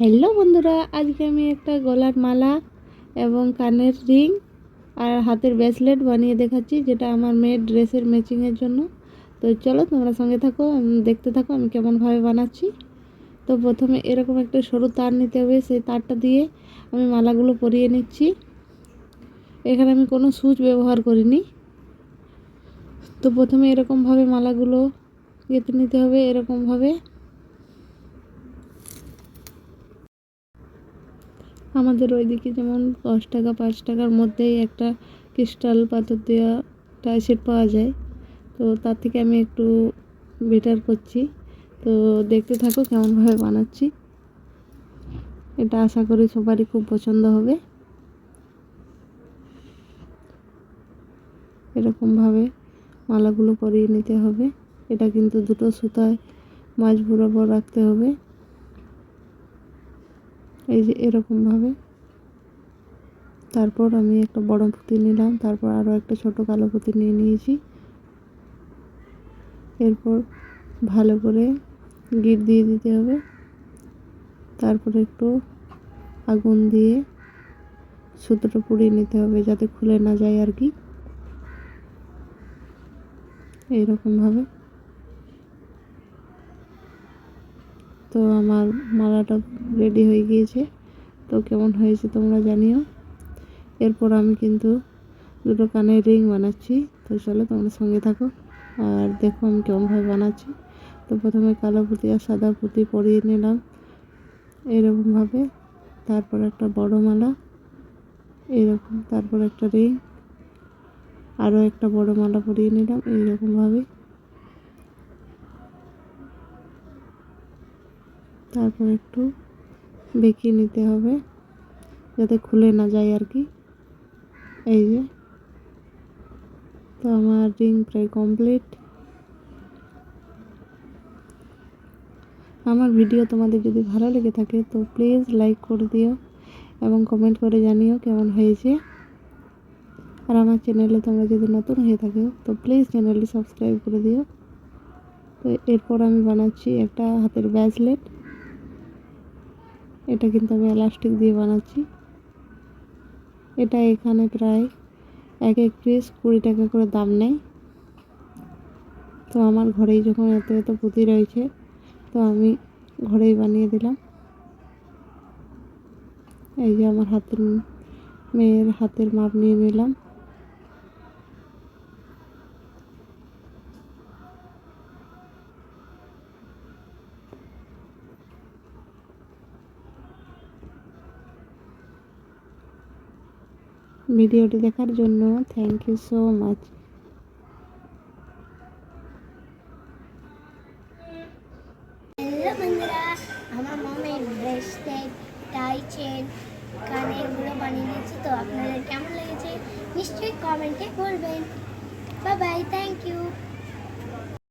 Hello বন্ধুরা, আজকে আমি একটা গলার মালা এবং কানের রিং আর হাতের ব্রেসলেট বানিয়ে দেখাচ্ছি, যেটা আমার মেয়ের ড্রেসের ম্যাচিংয়ের জন্য। তো চলো তোমরা সঙ্গে থাকো দেখতে থাকো আমি কেমনভাবে বানাচ্ছি। তো প্রথমে এরকম একটা সরু তার নিতে হবে, সেই তারটা দিয়ে আমি মালাগুলো পরিয়ে নিচ্ছি। এখানে আমি কোনো সুচ ব্যবহার করিনি। তো প্রথমে এরকমভাবে মালাগুলো গেঁথে নিতে হবে, এরকমভাবে। আমাদের ওইদিকে যেমন দশ টাকা, পাঁচ টাকার মধ্যেই একটা ক্রিস্টাল পাথর দেওয়া টাই সেট পাওয়া যায়। তো তার থেকে আমি একটু বেটার করছি। তো দেখতে থাকো কেমনভাবে বানাচ্ছি। এটা আশা করি সবারই খুব পছন্দ হবে। এরকমভাবে মালাগুলো পরিয়ে নিতে হবে। এটা কিন্তু দুটো সুতায় মাছ বরাবর রাখতে হবে। এই যে এরকমভাবে। তারপর আমি একটা বড় পুঁতি নিলাম, তারপর আরও একটা ছোট কালো পুঁতি নিয়ে নিয়েছি। এরপর ভালো করে গিট দিয়ে দিতে হবে। তারপর একটু আগুন দিয়ে সুতোটা পুড়িয়ে নিতে হবে যাতে খুলে না যায় আর কি। এইরকমভাবে তো আমার মালাটা রেডি হয়ে গিয়েছে। তো কেমন হয়েছে তোমরা জানিও। এরপর আমি কিন্তু দুটো কানে রিং বানাচ্ছি। তো চলো তোমরা সঙ্গে থাকো। আর দেখো আমি কেমনভাবে বানাচ্ছি। তো প্রথমে কালো পুঁতি আর সাদা পুঁতি পরিয়ে নিলাম এরকমভাবে। তারপর একটা বড় মালা, এরকম। তারপর একটা রিং, আরও একটা বড় মালা পরিয়ে নিলাম এইরকমভাবে। তারপর একটু বেঁকিয়ে নিতে হবে, যাতে খুলে না যায় আর কি। এই যে, তো আমার রিং প্রায় কমপ্লিট। আমার ভিডিও তোমাদের যদি ভালো লেগে থাকে, তো প্লিজ লাইক করে দিও এবং কমেন্ট করে জানিও কেমন হয়েছে। আর আমার চ্যানেলে তোমরা যদি নতুন হয়ে থাকো, তো প্লিজ চ্যানেলটি সাবস্ক্রাইব করে দিও। তো এরপর আমি বানাচ্ছি একটা হাতের ব্যাসলেট। এটা কিন্তু আমি এলাস্টিক দিয়ে বানাচ্ছি। এটা এখানে প্রায় এক এক পিস কুড়ি টাকা করে দাম নেয়। তো আমার ঘরেই যখন এত এত পুঁতি রয়েছে, তো আমি ঘরেই বানিয়ে দিলাম। এই যে আমার হাতের মেয়ের হাতের মাপ নিয়ে নিলাম। ভিডিওটি দেখার জন্য থ্যাংক ইউ সো মাচ আমার চেন কানেরগুলো বানিয়ে নিয়েছি তো কেমন লেগেছে নিশ্চয়ই কমেন্টে বলবেন। Bye bye thank you